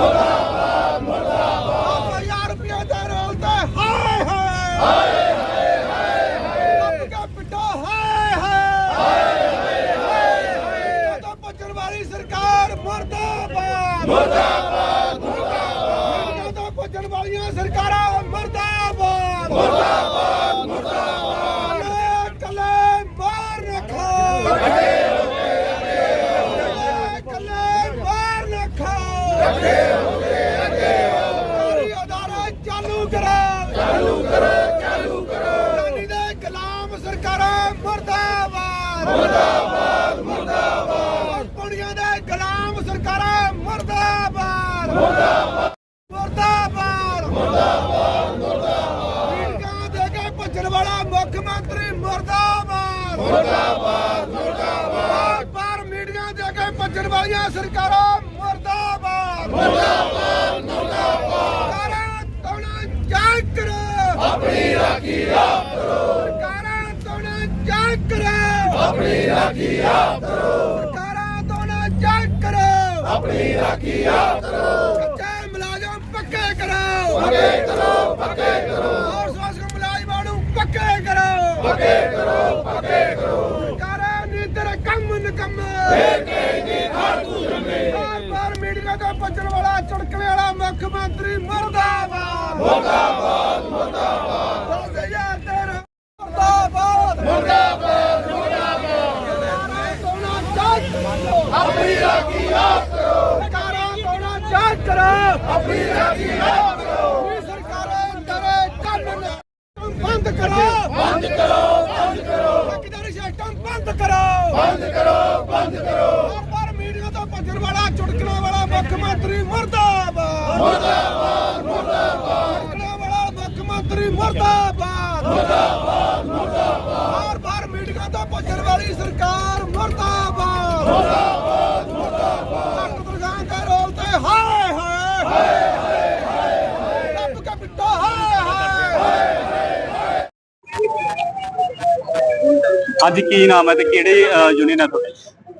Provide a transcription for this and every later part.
ਮਰਦਾਬਾਦ ਮਰਦਾਬਾਦ ਮਰਦਾਬਾਦ ਹਜ਼ਾਰ ਰੁਪਏ ਦੇ ਰੋਲ ਤੇ ਹਾਏ ਹਾਏ ਹਾਏ ਹਾਏ ਹਾਏ ਕੇ ਪਿੱਟੋ ਹਾਏ ਹਾਏ ਹਾਏ ਹਾਏ ਤੋਂ ਭੱਜਣ ਵਾਲੀ ਸਰਕਾਰ ਮਰਦਾਬਾਦ ਮਰਦਾਬਾਦ ਮਰਦਾਬਾਦ ਤੋਂ ਭੱਜਣ ਵਾਲੀਆਂ ਸਰਕਾਰਾਂ ਮਰਦਾਬਾਦ ਮਰਦਾਬਾਦ ਕੱਲੇ ਮਾਰ ਰੱਖੋ ਕੱਲੇ ਕੱਲੇ ਮਾਰ ਰੱਖੋ ਅੱਗੇ ਹੋ ਗਏ ਅੱਗੇ ਹੋ ਅਦਾਰਾ ਚਾਲੂ ਕਰੋ ਚਾਲੂ ਕਰੋ ਚਾਲੂ ਕਰੋ ਜਾਨੀ ਦੇ ਗੁਲਾਮ ਸਰਕਾਰਾਂ ਮਰਦਾਬਾਦ ਮਰਦਾਬਾਦ। ਪੁਣੀਆਂ ਦੇ ਗੁਲਾਮ ਸਰਕਾਰਾਂ ਮਰਦਾਬਾਦ। ਮਰਦਾਬਾਦ। ਮਰਦਾਬਾਦ। ਮਰਦਾਬਾਦ ਮਰਦਾਬਾਦ। ਦੇ ਕੇ ਭੱਜਣ ਵਾਲਾ ਮੁੱਖ ਮੰਤਰੀ ਮਰਦਾਬਾਦ। ਮਰਦਾਬਾਦ ਮਰਦਾਬਾਦ। ਪਰ ਮੀਡੀਆ ਦੇ ਕੇ ਭੱਜਣ ਵਾਲੀਆਂ ਸਰਕਾਰਾਂ ਮਰਦਾਬਾਦ ਮਰਦਾਬਾਦ ਮਰਦਾਬਾਦ ਸਰਕਾਰਾਂ ਤੋਣਾ ਜਾਂਚ ਕਰੋ ਆਪਣੀ ਰਾਖੀ ਆਪ ਕਰੋ ਸਰਕਾਰਾਂ ਤੋਣਾ ਜਾਂਚ ਕਰੋ ਆਪਣੀ ਰਾਖੀ ਆਪ ਕਰੋ। ਸਰਕਾਰਾਂ ਤੋਣਾ ਜਾਂਚ ਕਰੋ। ਆਪਣੀ ਰਾਖੀ ਆਪ ਕਰੋ। ਕੱਚੇ ਮੁਲਾਜ਼ਮ ਪੱਕੇ ਕਰੋ। ਪੱਕੇ ਕਰੋ ਪੱਕੇ ਕਰੋ। ਹੋਰ ਸਵਾਸਕ ਮੁਲਾਜ਼ਮਾਂ ਨੂੰ ਪੱਕੇ ਕਰੋ। ਪੱਕੇ ਕਰੋ ਪੱਕੇ ਕਰੋ। ਸਰਕਾਰਾਂ ਨੇ ਤੇਰਾ ਕੰਮ ਨਕੰਮੇ ਫੇਰ ਕੇ ਜੀ ਖਾਤੂ ਜੰਮੇ ਬਾਰ ਮੀਡੀਆ ਤੋਂ ਭੱਜਣ ਵਾਲਾ ਚੜਕਲੇ ਵਾਲਾ ਮੁੱਖ ਮੰਤਰੀ ਮਰਦਾਬਾਦ ਤੇਰਾ ਮਰਦਾਬਾਦ ਮਰਦਾਬਾਦ ਮਰਦਾਬਾਦ ਆਪਣੀ ਰਾਖੀ ਆਪ ਕਰੋ ਸਰਕਾਰਾਂ ਜਾਂਚ ਕਰੋ। ਆਪਣੀ ਰਾਖੀ ਆਪ ਕਰੋ। ਇਹ ਸਰਕਾਰਾਂ ਤੇਰੇ ਕੰਮ ਨੂੰ ਬੰਦ ਕਰੋ। ਬੰਦ ਕਰੋ ਬੰਦ ਕਰੋ। ਠੇਕੇਦਾਰੀ ਸਿਸਟਮ ਬੰਦ ਕਰੋ। ਬੰਦ ਕਰੋ ਬੰਦ ਕਰੋ। ਪਰ ਮੀਡੀਆ ਤੋਂ ਭੱਜਣ ਵਾਲਾ ਚੁਟਕਲਾ ਵਾਲਾ ਮੁੱਖ ਮੰਤਰੀ ਮਰਦਾਬਾਦ। ਮਰਦਾਬਾਦ ਮਰਦਾਬਾਦ। ਚੁਟਕਲਾ ਵਾਲਾ ਮੁੱਖ ਮੰਤਰੀ ਮਰਦਾਬਾਦ। ਮਰਦਾਬਾਦ ਮਰਦਾਬਾਦ। ਬਾਰ ਮੀਡੀਆ ਤੋਂ ਭੱਜਣ ਵਾਲੀ ਸਰਕਾਰ ਮਰਦਾਬਾਦ। ਮਰਦਾਬਾਦ ਦੁਰਗਾਂ ਦੇ ਰੋਲ ਤੇ ਹਾਏ ਹਾਏ ਹਾਏ ਹਾਏ ਰੱਬ ਕਾ ਬਿੱਟਾ ਹਾਏ ਹਾਏ ਅੱਜ ਕੀ ਨਾਮ ਹੈ ਤੇ ਕਿਹੜੇ ਯੂਨੀਅਨ ਹੈ ਤੁਹਾਡੇ?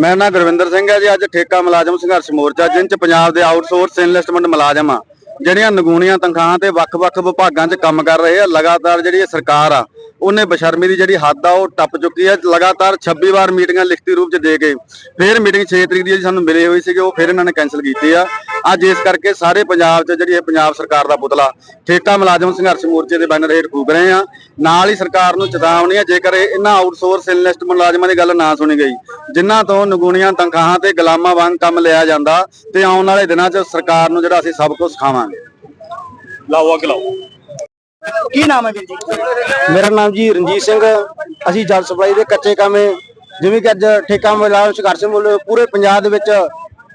ਮੇਰਾ ਨਾਮ ਗੁਰਵਿੰਦਰ ਸਿੰਘ ਹੈ ਜੀ, ਅੱਜ ਠੇਕਾ ਮੁਲਾਜ਼ਮ ਸੰਘਰਸ਼ ਮੋਰਚਾ, ਜਿਨ ਚ ਪੰਜਾਬ ਦੇ ਆਊਟਸੋਰਸ ਇਨਵੈਸਟਮੈਂਟ ਮੁਲਾਜ਼ਮ ਆ। ਜਿਹੜੀਆਂ ਨਗੂਣੀਆਂ ਤਨਖਾਹਾਂ ਤੇ ਵੱਖ-ਵੱਖ ਵਿਭਾਗਾਂ 'ਚ ਕੰਮ ਕਰ ਰਹੇ ਆ, ਲਗਾਤਾਰ ਜਿਹੜੀ ਇਹ ਸਰਕਾਰ ਆ, ਉਹਨੇ ਬਸ਼ਰਮੀ ਦੀ ਜਿਹੜੀ ਹੱਦ ਆ, ਉਹ ਟੱਪ ਚੁੱਕੀ ਹੈ ਲਗਾਤਾਰ 26 ਵਾਰ ਮੀਟਿੰਗਾਂ ਲਿਖਤੀ ਰੂਪ 'ਚ ਦੇ ਕੇ, ਫਿਰ ਮੀਟਿੰਗ 6 ਤਰੀਕ ਦੀ ਜਿਹੜੀ ਸਾਨੂੰ ਮਿਲੇ ਹੋਈ ਸੀਗੀ, ਉਹ ਫਿਰ ਇਹਨਾਂ ਨੇ ਕੈਨਸਲ ਕੀਤੀ ਆ। ਅੱਜ ਇਸ ਕਰਕੇ ਸਾਰੇ ਪੰਜਾਬ 'ਚ ਜਿਹੜੀ ਇਹ ਪੰਜਾਬ ਸਰਕਾਰ ਦਾ ਪੁਤਲਾ ਠੇਕਾ ਮੁਲਾਜ਼ਮ ਸੰਘਰਸ਼ ਮੋਰਚੇ ਦੇ ਬੈਨਰ ਹੇਠ ਫੂਕ ਰਹੇ ਆ। ਨਾਲ ਹੀ ਸਰਕਾਰ ਨੂੰ ਚੇਤਾਵਨੀ ਆ ਜੇਕਰ ਇਹ ਇਹਨਾਂ ਆਊਟਸੋਰਸ ਇਨਵੈਸਟ ਮੁਲਾਜ਼ਮਾਂ ਦੀ ਗੱਲ ਨਾ ਸੁਣੀ ਗਈ ਜਿਨ੍ਹਾਂ ਤੋਂ ਨਗੂਣੀਆਂ ਤਨਖਾਹਾਂ ਤੇ ਗੁਲਾਮਾਂ ਵਾਂਗ ਕੰਮ ਲਿਆ ਜਾਂਦਾ ਤੇ ਆਉਣ ਵਾਲੇ ਦਿਨਾਂ 'ਚ ਸਰਕਾਰ ਨੂੰ ਜਿਹੜਾ ਅਸੀਂ ਸਭ ਕੁਝ ਸਿਖਾਵਾਂਗੇ। ਲਾਓ ਅੱਗ ਲਾਓ। ਕੀ ਨਾਮ ਹੈ ਵੀਰ ਜੀ? ਮੇਰਾ ਨਾਮ ਜੀ ਰਣਜੀਤ ਸਿੰਘ ਅਸੀਂ ਜਲ ਸਪਲਾਈ ਦੇ ਕੱਚੇ ਕਾਮੇ ਜਿਵੇਂ ਕਿ ਅੱਜ ਠੇਕਾ ਮੁਲਾਜ਼ਮ ਸੰਘਰਸ਼ ਮੁੱਲ ਪੂਰੇ ਪੰਜਾਬ ਦੇ ਵਿੱਚ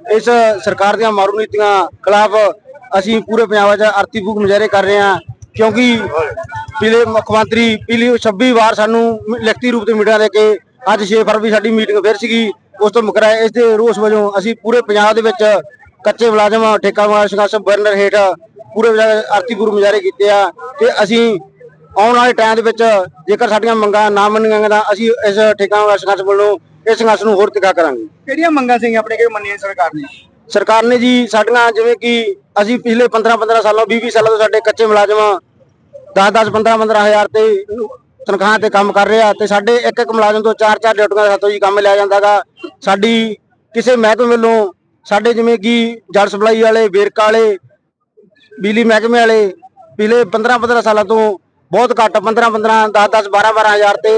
ਇਸ ਸਰਕਾਰ ਦੀਆਂ ਮਾਰੂ ਨੀਤੀਆਂ ਖਿਲਾਫ ਅਸੀਂ ਪੂਰੇ ਪੰਜਾਬ 'ਚ ਆਰਤੀ ਭੂਖ ਮੁਜ਼ਾਹਰੇ ਕਰ ਰਹੇ ਹਾਂ, ਕਿਉਂਕਿ ਪਿਛਲੇ ਮੁੱਖ ਮੰਤਰੀ ਪਿਛਲੀ 26 ਵਾਰ ਸਾਨੂੰ ਲਿਖਤੀ ਰੂਪ ਤੇ ਮੀਟਿੰਗਾਂ ਦੇ ਕੇ ਅੱਜ 6 ਫਰਵਰੀ ਸਾਡੀ ਮੀਟਿੰਗ ਫਿਰ ਸੀਗੀ, ਉਸ ਤੋਂ ਮੁਕਰਾ ਇਸ ਦੇ ਰੋਸ ਵਜੋਂ ਅਸੀਂ ਪੂਰੇ ਪੰਜਾਬ ਦੇ ਵਿੱਚ ਕੱਚੇ ਮੁਲਾਜ਼ਮ, ਠੇਕਾ ਮੁਲਾਜ਼ਮ ਸੰਘਰਸ਼ ਬਰਨਰ ਹੇਠ ਪੂਰੇ ਪੰਜਾਬ ਆਰਤੀ ਗੁਰੂ ਮੁਜ਼ਾਹਰੇ ਕੀਤੇ ਆ ਤੇ ਅਸੀਂ ਆਉਣ ਵਾਲੇ ਟਾਈਮ ਦੇ ਵਿੱਚ ਜੇਕਰ ਸਾਡੀਆਂ ਮੰਗਾਂ ਨਾ ਮੰਨੀਆਂ ਤਾਂ ਅਸੀਂ ਇਸ ਠੇਕਾ ਮੁਲਾਜ਼ਮ ਸੰਘਰਸ਼ ਵੱਲੋਂ ਇਸ ਸੰਘਰਸ਼ ਨੂੰ ਹੋਰ ਤਿੱਖਾ ਕਰਾਂਗੇ। ਕਿਹੜੀਆਂ ਮੰਗਾਂ ਸੀ ਆਪਣੇ ਕਿ ਮੰਨੀਆਂ ਸਰਕਾਰ ਨੇ? ਸਰਕਾਰ ਨੇ ਜੀ ਸਾਡੀਆਂ ਜਿਵੇਂ ਕਿ ਅਸੀਂ ਪਿਛਲੇ 15 15 ਸਾਲਾਂ 20 20 ਸਾਲਾਂ ਤੋਂ ਸਾਡੇ ਕੱਚੇ ਮੁਲਾਜ਼ਮ 10 10 15 15 ਹਜ਼ਾਰ ਤੇ ਤਨਖਾਹ ਤੇ ਕੰਮ ਕਰ ਰਹੇ ਤੇ ਸਾਡੇ ਇੱਕ ਇੱਕ ਮੁਲਾਜ਼ਮ ਤੋਂ ਚਾਰ ਚਾਰ ਡਿਊਟੀਆਂ ਦੇ ਹੱਥੋਂ ਜੀ ਕੰਮ ਲਿਆ ਜਾਂਦਾਗਾ ਸਾਡੀ ਕਿਸੇ ਮਹਿਕਮੇ ਵੱਲੋਂ ਸਾਡੇ ਜਿਵੇਂ ਕਿ ਜਲ ਸਪਲਾਈ ਵਾਲੇ ਵੇਰਕਾ ਵਾਲੇ ਬਿਜਲੀ ਮਹਿਕਮੇ ਵਾਲੇ ਪਿਛਲੇ 15 15 ਸਾਲਾਂ ਤੋਂ ਬਹੁਤ ਘੱਟ 15 15 10 10 12 12 ਹਜ਼ਾਰ ਤੇ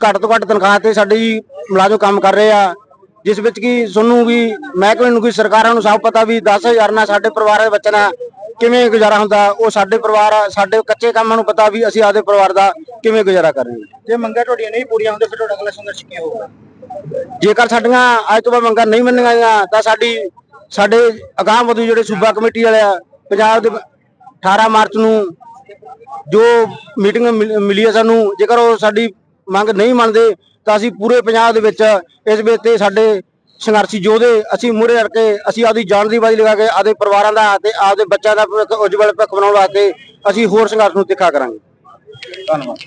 ਘੱਟ ਤੋਂ ਘੱਟ ਤਨਖਾਹ ਤੇ ਸਾਡੇ ਜੀ ਮੁਲਾਜ਼ਮ ਕੰਮ ਕਰ ਰਹੇ ਆ। ਜਿਸ ਵਿੱਚ ਕਿ ਸਾਨੂੰ ਵੀ ਮਹਿਕਮੇ ਨੂੰ ਵੀ ਸਰਕਾਰਾਂ ਨੂੰ ਸਭ ਪਤਾ ਵੀ 10000 ਨਾਲ ਸਾਡੇ ਪਰਿਵਾਰ ਦੇ ਬੱਚੇ ਨਾਲ ਕਿਵੇਂ ਗੁਜ਼ਾਰਾ ਹੁੰਦਾ। ਉਹ ਸਾਡੇ ਪਰਿਵਾਰ ਸਾਡੇ ਕੱਚੇ ਕੰਮਾਂ ਨੂੰ ਪਤਾ ਵੀ ਅਸੀਂ ਆਪਦੇ ਪਰਿਵਾਰ ਦਾ ਕਿਵੇਂ ਗੁਜ਼ਾਰਾ ਕਰ ਰਹੇ ਹਾਂ। ਜੇ ਮੰਗਾਂ ਤੁਹਾਡੀਆਂ ਨਹੀਂ ਪੂਰੀਆਂ ਹੁੰਦੀਆਂ ਫਿਰ ਤੁਹਾਡਾ ਅਗਲਾ ਸੰਘਰਸ਼ ਕੀ ਹੋਊਗਾ? ਜੇਕਰ ਸਾਡੀਆਂ ਅੱਜ ਤੋਂ ਬਾਅਦ ਮੰਗਾਂ ਨਹੀਂ ਮੰਨੀਆਂ ਗਈਆਂ ਤਾਂ ਸਾਡੀ ਸਾਡੇ ਅਗਾਂਹ ਵਧੂ ਜਿਹੜੇ ਸੂਬਾ ਕਮੇਟੀ ਵਾਲੇ ਆ ਪੰਜਾਬ ਦੇ 18 ਮਾਰਚ ਨੂੰ ਜੋ ਮੀਟਿੰਗ ਮਿਲ- ਮਿਲੀ ਹੈ ਸਾਨੂੰ ਜੇਕਰ ਉਹ ਸਾਡੀ ਮੰਗ ਨਹੀਂ ਮੰਨਦੇ, ਤਾਂ ਅਸੀਂ ਪੂਰੇ ਪੰਜਾਬ ਦੇ ਵਿੱਚ ਇਸ ਵਿੱਚ ਤੇ ਸਾਡੇ ਸੰਘਰਸ਼ੀ ਯੋਧੇ, ਅਸੀਂ ਮੂਹਰੇ ਕੇ ਅਸੀਂ ਆਪਦੀ ਜਾਨ ਦੀ ਬਾਜੀ ਲਗਾ ਕੇ ਆਪਦੇ ਪਰਿਵਾਰਾਂ ਦਾ ਤੇ ਆਪਦੇ ਬੱਚਿਆਂ ਦਾ ਭਵਿੱਖ ਉਜਵਲ ਭਵਿੱਖ ਬਣਾਉਣ ਵਾਸਤੇ ਅਸੀਂ ਹੋਰ ਸੰਘਰਸ਼ ਨੂੰ ਤਿੱਖਾ ਕਰਾਂਗੇ। ਧੰਨਵਾਦ।